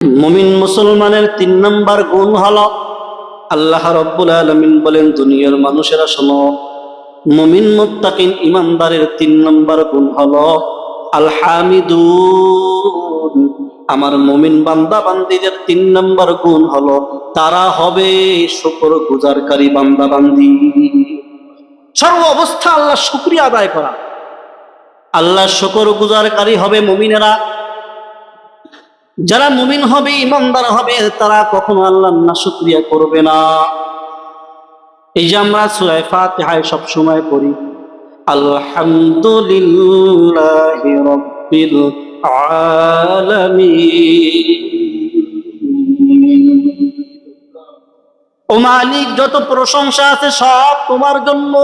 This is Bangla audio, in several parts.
মুমিন মুসলমানের তিন নম্বর গুণ হল আল্লাহ রব্বুল আলমিন বলেন, দুনিয়ার মানুষেরা শোনো, মমিন মুত্তাকিন ইমানদারের তিন নম্বর গুণ হল আলহামিদুন। আমার মমিন বান্দা বান্দিদের তিন নম্বর গুণ হলো, তারা হবে শুকর গুজারকারী বান্দা বান্দি সর্ব অবস্থা আল্লাহ শুক্রিয়া আদায় করা। আল্লাহ শুকর গুজারকারী হবে মুমিনেরা। যারা মুমিন হবে, ইমানদার হবে, তারা কখনো আল্লাহ না শুক্রিয়া করবে না। এই যে আমরা সুরায় ফাতিহায় সব সময় পড়ি, আলহামদুলিল্লাহ রব্বিল ও মালিক, যত প্রশংসা আছে সব তোমার জন্য।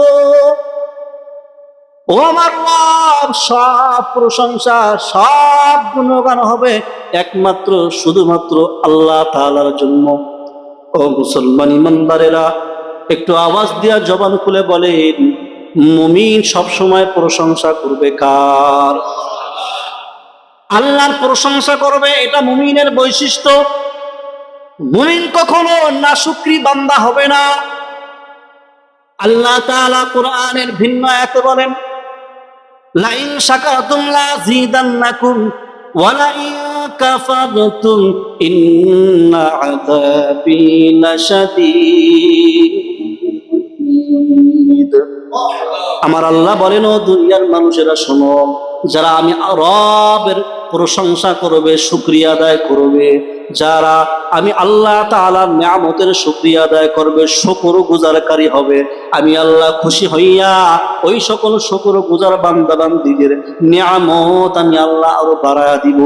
ও আমার রব, সব প্রশংসা, সব গুণগান হবে একমাত্র, শুধুমাত্র আল্লাহ তাআলার জন্য। ও মুসলমান ইমানদারেরা, একটু আওয়াজ দিয়া জবান খুলে বলেন, মুমিন সব সময় প্রশংসা করবে কার? আল্লাহর প্রশংসা করবে, এটা মুমিনের বৈশিষ্ট্য। মুমিন কখনো না শুক্রি বান্দা হবে না। আল্লাহ তাআলা কোরআনের ভিন্ন আয়াতে বলেন লাইন শাকারতুম লাযিদান্নাকুম ওয়া লাইন কাফারতুম ইন্না আযাবি লাশাদীদ আমার আল্লাহ বলেন, ও দুনিয়ার মানুষেরা শোনো, যারা আমি রবের প্রশংসা করবে, শুক্রিয়া আদায় করবে। যারা আমি আল্লাহ তাআলার নিয়ামতের শুক্রিয়া আদায় করবে, শুকর গুজারকারী হবে। আমি আল্লাহ খুশি হইয়া ওই সকল শুকর গুজার বান্দা বান্দিদের নিয়ামত আমি আল্লাহ আরও বাড়ায় দিব।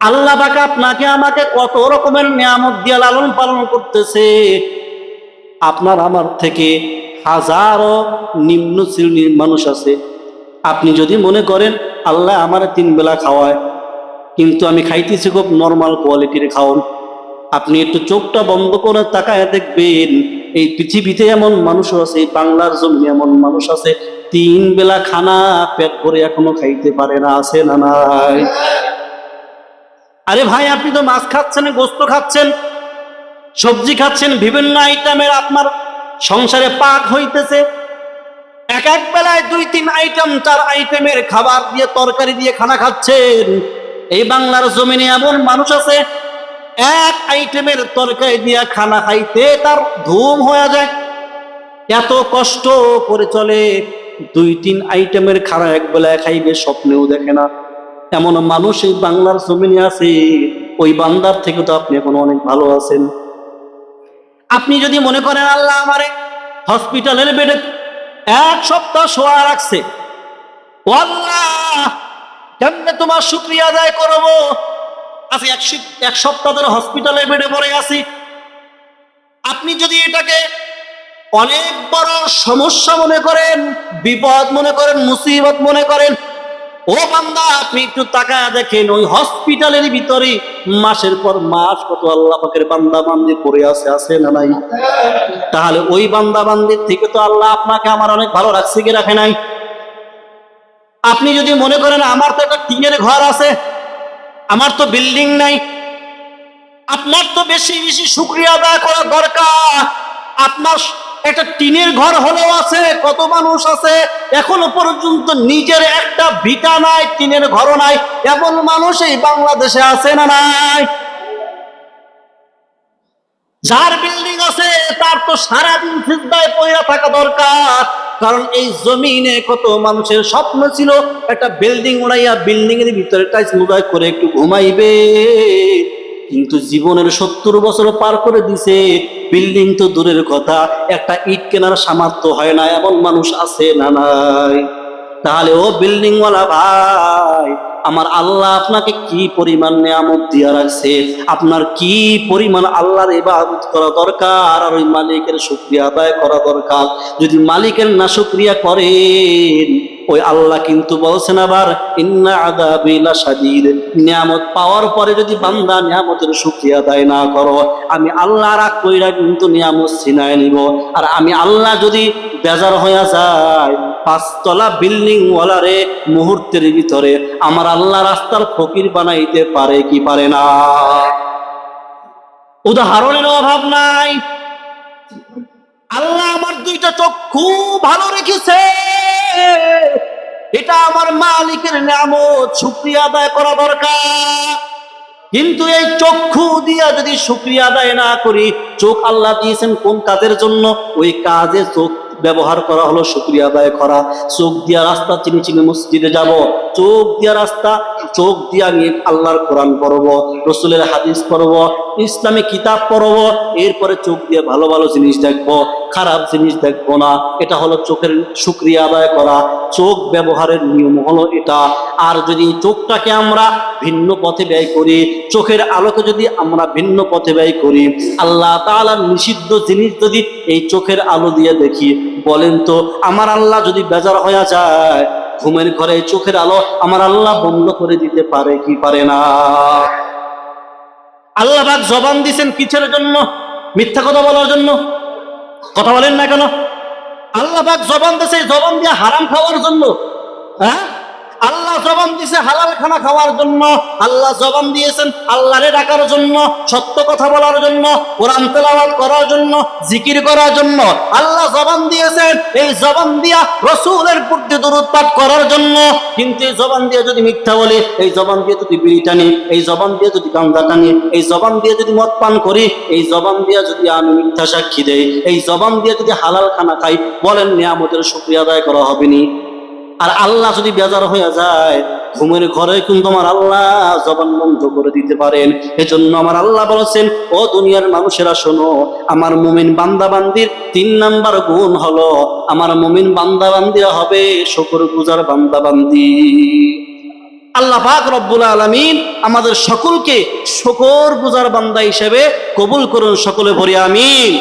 আল্লাহ পাক আপনাকে আমাকে কত রকমের নিয়ামত দিয়ে লালন পালন করতেছে। আপনার আমার থেকে হাজারো নিম্ন শ্রেণির মানুষ আছে। আপনি যদি মনে করেন, আল্লাহ আমার তিন বেলা খাওয়ায়, কিন্তু আমি খাইতেছি খুব নর্মাল কোয়ালিটির খাওয়ান আপনি একটু চোখটা বন্ধ করে তাকায় দেখবেন, এই পৃথিবীতে এমন মানুষ আছে, বাংলার জমি এমন মানুষ আছে, তিন বেলা খানা পেট ভরে এখনও খাইতে পারে না, আছে না নাই? আরে ভাই, আপনি তো মাছ খাচ্ছেন, গোস্ত খাচ্ছেন, সবজি খাচ্ছেন, বিভিন্ন আইটেমের আপনার সংসারে পাক হইতেছে এক এক বেলায় দুই তিন আইটেম চার আইটেমের খাবার দিয়ে তরকারি দিয়ে খানা খাচ্ছেন। এই বাংলার জমিনে এমন মানুষ আছে, এক আইটেমের তরকারি দিয়ে খানা খাইতে তার ধুম হয়ে যায়। এত কষ্ট করে চলে, দুই তিন আইটেমের খানা এক বেলায় খাইবে, স্বপ্নেও দেখে না। এমন মানুষ এই বাংলার জমিনে আছে, ওই বান্দার থেকে তো আপনি এখন অনেক ভালো আছেন। আপনি যদি মনে করেন, আল্লাহ আমারে হসপিটালের বেডে এক সপ্তাহ শোয়া রাখছে। কেমনে তোমার শুক্রিয়া আদায় করব? আছি এক এক সপ্তাহ ধরে হসপিটালে বেডে পড়ে আছি। আপনি যদি এটাকে অনেক বড় সমস্যা মনে করেন, বিপদ মনে করেন, মুসিবত মনে করেন ও বান্দা, আপনি একটু তাকায় দেখেন, ওই হসপিটালের ভিতরে মাসের পর মাস কত আল্লাহ পাকের বান্দা বান্দি পড়ে আছে আছে না নাই? তাহলে ওই বান্দা বান্দির থেকে তো আল্লাহ আপনাকে আমার অনেক ভালো রাখছে কি রাখে নাই। আপনি যদি মনে করেন আমার তো একটা টিনের ঘর আছে, আমার তো বিল্ডিং নাই, আপনার তো বেশি বেশি শুক্রিয়া আদায় করা দরকার। আপনার একটা টিনের ঘর হলেও আছে, কত মানুষ আছে, এখনও পর্যন্ত নিজের একটা ভিটা নাই, টিনের ঘরও নাই। এমন মানুষ এই বাংলাদেশে আছে না নাই? যার বিল্ডিং আছে, তার তো সারাদিন সিজদায় পয়রা থাকা দরকার। কারণ এই জমিনে কত মানুষের স্বপ্ন ছিল, একটা বিল্ডিং উড়াইয়া বিল্ডিং এর ভিতরে টাইস মুদাই করে একটু ঘুমাইবে। কিন্তু জীবনের সত্তর বছর পার করে দিছে। বিল্ডিং তো দূরের কথা, একটা ইট কেনার সামর্থ্য হয় না, এমন মানুষ আছে না নাই। তাহলে ও বিল্ডিং ওয়ালা ভাই, আমার আল্লাহ আপনাকে কি পরিমাণ নিয়ামত দিয়া রাখছে? আপনার কি পরিমাণ আল্লাহর ইবাদত করা দরকার? আর ওই মালিকের শুক্রিয়া আদায় করা দরকার। যদি মালিকের না শুক্রিয়া করেন ওই আল্লাহ কিন্তু বলছেন আবার, ইন্না আদাবিলা সাদিদ নিয়ামত পাওয়ার পরে যদি বান্দা নিয়ামতের শুকরিয়া আদায় না করো, আমি আল্লাহ রাগ কইরা কিন্তু নিয়ামত ছিনায় নিব। আর আমি আল্লাহ যদি বেজার হয়ে যায়, পাঁচতলা বিল্ডিং ওয়ালারে মুহূর্তের ভিতরে আমার আল্লাহ রাস্তার ফকির বানাইতে পারে কি পারে না? উদাহরণের অভাব নাই। আল্লাহ আমার দুইটা চক্ষু ভালো রেখেছে। এটা আমার মালিকের নামত শুক্রিয়া আদায় করা দরকার। কিন্তু এই চক্ষু দিয়া যদি শুক্রিয়া আদায় না করি, চোখ আল্লাহ দিয়েছেন কোন কাজের জন্য? ওই কাজে চোখ ব্যবহার করা হলো শুক্রিয়া আদায় করা। চোখ দিয়া রাস্তা চিনি চিনি মসজিদে যাব। চোখ দিয়া রাস্তা, চোখ দিয়া নিয়ে আল্লাহর কোরআন পড়ব, রসুলের হাদিস পড়ব ইসলামী কিতাব পড়ব, এরপরে চোখ দিয়ে ভালো ভালো জিনিস দেখব, খারাপ জিনিস দেখব না। এটা হলো চোখের শুক্রিয়া আদায় করা। চোখ ব্যবহারের নিয়ম হলো এটা। আর যদি চোখটাকে আমরা ভিন্ন পথে ব্যয় করি, চোখের আলোকে যদি আমরা ভিন্ন পথে ব্যয় করি, আল্লাহ তাআলার নিষিদ্ধ জিনিস যদি এই চোখের আলো দিয়ে দেখি, বলেন তো, আমার আল্লাহ যদি বেজার হয়ে যায়, ঘুমের ঘরে চোখের আলো আমার আল্লাহ বন্ধ করে দিতে পারে কি পারে না? আল্লাহ পাক জবান দিছেন কিছের জন্য, মিথ্যা কথা বলার জন্য। কথা বলেন না কেন? আল্লাহ পাক জবান দিছে জবান দিয়ে হারাম খাওয়ার জন্য। হ্যাঁ? আল্লাহ জবান দিছে হালাল খানা খাওয়ার জন্য। আল্লাহ জবান দিয়েছেন আল্লাহরে ডাকার জন্য, সত্য কথা বলার জন্য, কোরআন তেলাওয়াত করার জন্য, জিকির করার জন্য। আল্লাহ জবান দিয়েছেন, এই জবান দিয়া রসুলের প্রতি দরুদ পাঠ করার জন্য। কিন্তু এই জবান দিয়ে যদি মিথ্যা বলি, এই জবান দিয়ে যদি বিড়ি টানি, এই জবান দিয়ে যদি গান্দা টানি, এই জবান দিয়ে যদি মদ পান করি, এই জবান দিয়ে যদি আমি মিথ্যা সাক্ষী দেই, এই জবান দিয়ে যদি হালাল খানা খাই, বলেন নিয়ামতের শুক্রিয়া আদায় করা হবে নি। আর আল্লাহ যদি বেজার হয়ে যায়, ঘুমের ঘরে কিন্তু আমার আল্লাহ জবান বন্ধ করে দিতে পারেন। এজন্য আমার আল্লাহ বলেছেন, ও দুনিয়ার মানুষেরা, শোনো, আমার মুমিন বান্দাবান্দির তিন নাম্বার গুণ হলো, আমার মুমিন বান্দাবান্দিরা হবে শকর গুজার বান্দাবান্দি। আল্লাহ পাক রব্বুল আলমিন আমাদের সকলকে শকর গুজার বান্দা হিসেবে কবুল করুন, সকলে ভরি আমিন।